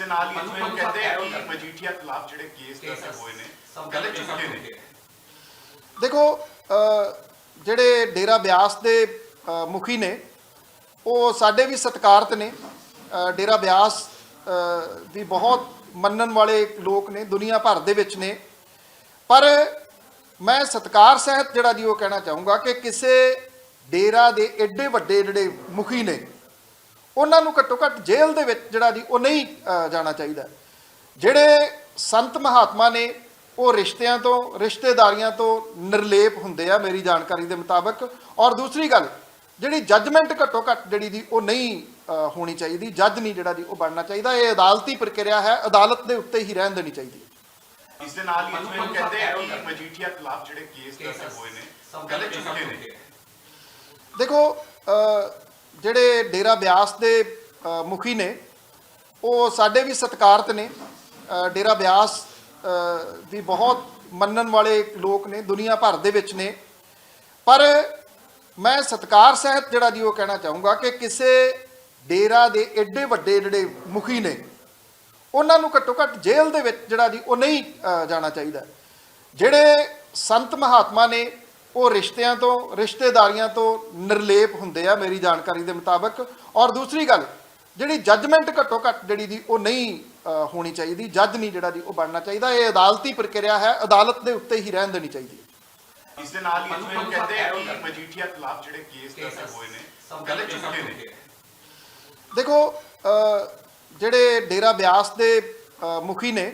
ਦੇ ਨਾਲ ਹੀ ਜਿਵੇਂ ਉਹ ਕਹਿੰਦੇ ਆ ਕਿ ਮਜੀਠੀਆ ਖਿਲਾਫ ਜਿਹੜੇ ਕੇਸ ਦਰਜ ਹੋਏ ਨੇ ਗਲਤ ਝੂਠੇ ਨੇ। ਦੇਖੋ ਜਿਹੜੇ ਡੇਰਾ ਬਿਆਸ ਦੇ ਮੁਖੀ ਨੇ ਉਹ ਸਾਡੇ ਵੀ ਸਤਿਕਾਰਤ ਨੇ। ਡੇਰਾ ਬਿਆਸ ਵੀ ਬਹੁਤ ਮੰਨਣ ਵਾਲੇ ਲੋਕ ਨੇ ਦੁਨੀਆ ਭਰ ਦੇ ਵਿੱਚ ਨੇ। ਪਰ ਮੈਂ ਸਤਿਕਾਰ ਸਹਿਤ ਜਿਹੜਾ ਜੀ ਉਹ ਕਹਿਣਾ ਚਾਹੂੰਗਾ ਕਿ ਕਿਸੇ ਡੇਰਾ ਦੇ ਐਡੇ ਵੱਡੇ ਜਿਹੜੇ ਮੁਖੀ ਨੇ ਉਹਨਾਂ ਨੂੰ ਘੱਟੋ ਘੱਟ ਜੇਲ੍ਹ ਦੇ ਵਿੱਚ ਜਿਹੜਾ ਜੀ ਉਹ ਨਹੀਂ ਜਾਣਾ ਚਾਹੀਦਾ। ਜਿਹੜੇ ਸੰਤ ਮਹਾਤਮਾ ਨੇ ਉਹ ਰਿਸ਼ਤਿਆਂ ਤੋਂ ਰਿਸ਼ਤੇਦਾਰੀਆਂ ਤੋਂ ਨਿਰਲੇਪ ਹੁੰਦੇ ਆ ਮੇਰੀ ਜਾਣਕਾਰੀ ਦੇ ਮੁਤਾਬਕ। ਔਰ ਦੂਸਰੀ ਗੱਲ ਜਿਹੜੀ ਜੱਜਮੈਂਟ ਘੱਟੋ ਘੱਟ ਜਿਹੜੀ ਦੀ ਉਹ ਨਹੀਂ ਹੋਣੀ ਚਾਹੀਦੀ। ਜੱਜ ਨਹੀਂ ਜਿਹੜਾ ਦੀ ਉਹ ਬਣਨਾ ਚਾਹੀਦਾ। ਇਹ ਅਦਾਲਤੀ ਪ੍ਰਕਿਰਿਆ ਹੈ। ਅਦਾਲਤ ਦੇ ਉੱਤੇ ਹੀ ਰਹਿਣ ਦੇਣੀ ਚਾਹੀਦੀ। ਹੈ ਇਸ ਦੇ ਨਾਲ ਹੀ ਜਿਵੇਂ ਉਹ ਕਹਿੰਦੇ ਆ ਕਿ ਮਜੀਠੀਆ ਖਿਲਾਫ ਜਿਹੜੇ ਕੇਸ ਦਰਜ ਹੋਏ ਨੇ ਗਲਤ ਝੂਠੇ ਨੇ। ਦੇਖੋ ਜਿਹੜੇ ਡੇਰਾ ਬਿਆਸ ਦੇ ਮੁਖੀ ਨੇ, ਉਹ ਸਾਡੇ ਵੀ ਸਤਿਕਾਰਤ ਨੇ। ਡੇਰਾ ਬਿਆਸ ਵੀ ਬਹੁਤ ਮੰਨਣ ਵਾਲੇ ਲੋਕ ਨੇ, ਦੁਨੀਆ ਭਰ ਦੇ ਵਿੱਚ ਨੇ। ਪਰ ਮੈਂ ਸਤਿਕਾਰ ਸਹਿਤ ਜਿਹੜਾ ਜੀ ਉਹ ਕਹਿਣਾ ਚਾਹੂੰਗਾ ਕਿ ਕਿਸੇ ਡੇਰਾ ਦੇ ਐਡੇ ਵੱਡੇ ਜਿਹੜੇ ਮੁਖੀ ਨੇ, ਉਹਨਾਂ ਨੂੰ ਘੱਟੋ ਘੱਟ ਜੇਲ੍ਹ ਦੇ ਵਿੱਚ ਜਿਹੜਾ ਜੀ ਉਹ ਨਹੀਂ ਜਾਣਾ ਚਾਹੀਦਾ। ਜਿਹੜੇ ਸੰਤ ਮਹਾਤਮਾ ਨੇ ਉਹ ਰਿਸ਼ਤਿਆਂ ਤੋਂ ਰਿਸ਼ਤੇਦਾਰੀਆਂ ਤੋਂ ਨਿਰਲੇਪ ਹੁੰਦੇ ਆ ਮੇਰੀ ਜਾਣਕਾਰੀ ਦੇ ਮੁਤਾਬਕ। ਔਰ ਦੂਸਰੀ ਗੱਲ ਜਿਹੜੀ ਜੱਜਮੈਂਟ ਘੱਟੋ ਘੱਟ ਜਿਹੜੀ ਦੀ ਉਹ ਨਹੀਂ ਹੋਣੀ ਚਾਹੀਦੀ ਜੱਜ ਨਹੀਂ ਜਿਹੜਾ ਦੀ ਉਹ ਬਣਨਾ ਚਾਹੀਦਾ। ਇਹ ਅਦਾਲਤੀ ਪ੍ਰਕਿਰਿਆ ਹੈ ਅਦਾਲਤ ਦੇ ਉੱਤੇ ਹੀ ਰਹਿਣ ਦੇਣੀ ਚਾਹੀਦੀ ਹੈ। ਇਸ ਦੇ ਨਾਲ ਹੀ ਜਿਵੇਂ ਕਹਿੰਦੇ ਆ ਕਿ ਮਜੀਠੀਆ ਖਿਲਾਫ ਜਿਹੜੇ ਕੇਸ ਦਰਜ ਹੋਏ ਨੇ ਗਲਤ ਝੂਠੇ ਨੇ। ਦੇਖੋ ਜਿਹੜੇ ਡੇਰਾ ਬਿਆਸ ਦੇ ਮੁਖੀ ਨੇ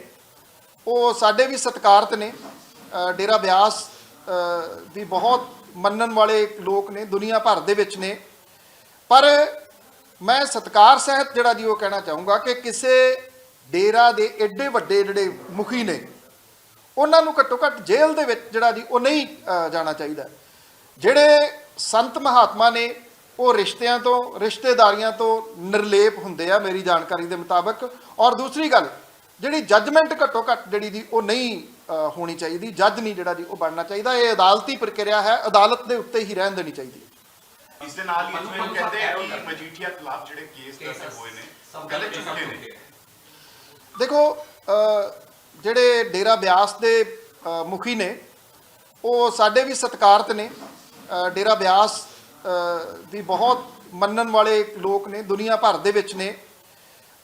ਉਹ ਸਾਡੇ ਵੀ ਸਤਿਕਾਰਤ ਨੇ। ਡੇਰਾ ਬਿਆਸ ਅ, ਵੀ ਬਹੁਤ ਮੰਨਣ ਵਾਲੇ ਲੋਕ ਨੇ ਦੁਨੀਆ ਭਰ ਦੇ ਵਿੱਚ ਨੇ। ਪਰ ਮੈਂ ਸਤਿਕਾਰ ਸਹਿਤ ਜਿਹੜਾ ਜੀ ਉਹ ਕਹਿਣਾ ਚਾਹੂੰਗਾ ਕਿ ਕਿਸੇ ਡੇਰਾ ਦੇ ਐਡੇ ਵੱਡੇ ਜਿਹੜੇ ਮੁਖੀ ਨੇ ਉਹਨਾਂ ਨੂੰ ਘੱਟੋ ਘੱਟ ਜੇਲ੍ਹ ਦੇ ਵਿੱਚ ਜਿਹੜਾ ਜੀ ਉਹ ਨਹੀਂ ਜਾਣਾ ਚਾਹੀਦਾ। ਜਿਹੜੇ ਸੰਤ ਮਹਾਤਮਾ ਨੇ ਉਹ ਰਿਸ਼ਤਿਆਂ ਤੋਂ ਰਿਸ਼ਤੇਦਾਰੀਆਂ ਤੋਂ ਨਿਰਲੇਪ ਹੁੰਦੇ ਆ ਮੇਰੀ ਜਾਣਕਾਰੀ ਦੇ ਮੁਤਾਬਕ। ਔਰ ਦੂਸਰੀ ਗੱਲ ਜਿਹੜੀ ਜੱਜਮੈਂਟ ਘੱਟੋ ਘੱਟ ਜਿਹੜੀ ਦੀ ਉਹ ਨਹੀਂ ਹੋਣੀ ਚਾਹੀਦੀ ਜੱਜ ਨਹੀਂ ਜਿਹੜਾ ਦੀ ਉਹ ਬਣਨਾ ਚਾਹੀਦਾ। ਇਹ ਅਦਾਲਤੀ ਪ੍ਰਕਿਰਿਆ ਹੈ ਅਦਾਲਤ ਦੇ ਉੱਤੇ ਹੀ ਰਹਿਣ ਦੇਣੀ ਚਾਹੀਦੀ ਹੈ। ਇਸ ਦੇ ਨਾਲ ਹੀ ਜਿਵੇਂ ਉਹ ਕਹਿੰਦੇ ਆ ਕਿ ਮਜੀਠੀਆ ਖਿਲਾਫ ਜਿਹੜੇ ਕੇਸ ਦਰਜ ਹੋਏ ਨੇ ਗਲਤ ਝੂਠੇ ਨੇ। ਦੇਖੋ ਜਿਹੜੇ ਡੇਰਾ ਬਿਆਸ ਦੇ ਮੁਖੀ ਨੇ ਉਹ ਸਾਡੇ ਵੀ ਸਤਿਕਾਰਤ ਨੇ। ਡੇਰਾ ਬਿਆਸ ਵੀ ਬਹੁਤ ਮੰਨਣ ਵਾਲੇ ਲੋਕ ਨੇ ਦੁਨੀਆ ਭਰ ਦੇ ਵਿੱਚ ਨੇ।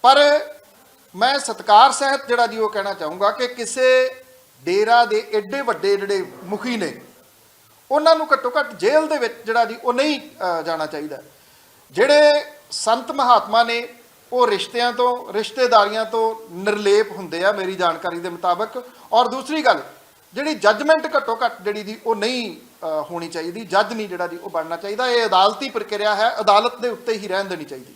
ਪਰ ਮੈਂ ਸਤਿਕਾਰ ਸਹਿਤ ਜਿਹੜਾ ਜੀ ਉਹ ਕਹਿਣਾ ਚਾਹੂੰਗਾ ਕਿ ਕਿਸੇ ਡੇਰਾ ਦੇ ਐਡੇ ਵੱਡੇ ਜਿਹੜੇ ਮੁਖੀ ਨੇ, ਉਹਨਾਂ ਨੂੰ ਘੱਟੋ ਘੱਟ ਜੇਲ੍ਹ ਦੇ ਵਿੱਚ ਜਿਹੜਾ ਜੀ, ਉਹ ਨਹੀਂ ਜਾਣਾ ਚਾਹੀਦਾ। ਜਿਹੜੇ ਸੰਤ ਮਹਾਤਮਾ ਨੇ, ਉਹ ਰਿਸ਼ਤਿਆਂ ਤੋਂ, ਰਿਸ਼ਤੇਦਾਰੀਆਂ ਤੋਂ ਨਿਰਲੇਪ ਹੁੰਦੇ ਆ ਮੇਰੀ ਜਾਣਕਾਰੀ ਦੇ ਮੁਤਾਬਕ। ਔਰ ਦੂਸਰੀ ਗੱਲ, ਜਿਹੜੀ ਜੱਜਮੈਂਟ ਘੱਟੋ ਘੱਟ ਜਿਹੜੀ ਦੀ ਉਹ ਨਹੀਂ ਹੋਣੀ ਚਾਹੀਦੀ, ਜੱਜ ਨਹੀਂ ਜਿਹੜਾ ਦੀ ਉਹ ਬਣਨਾ ਚਾਹੀਦਾ। ਇਹ ਅਦਾਲਤੀ ਪ੍ਰਕਿਰਿਆ ਹੈ, ਅਦਾਲਤ ਦੇ ਉੱਤੇ ਹੀ ਰਹਿਣ ਦੇਣੀ ਚਾਹੀਦੀ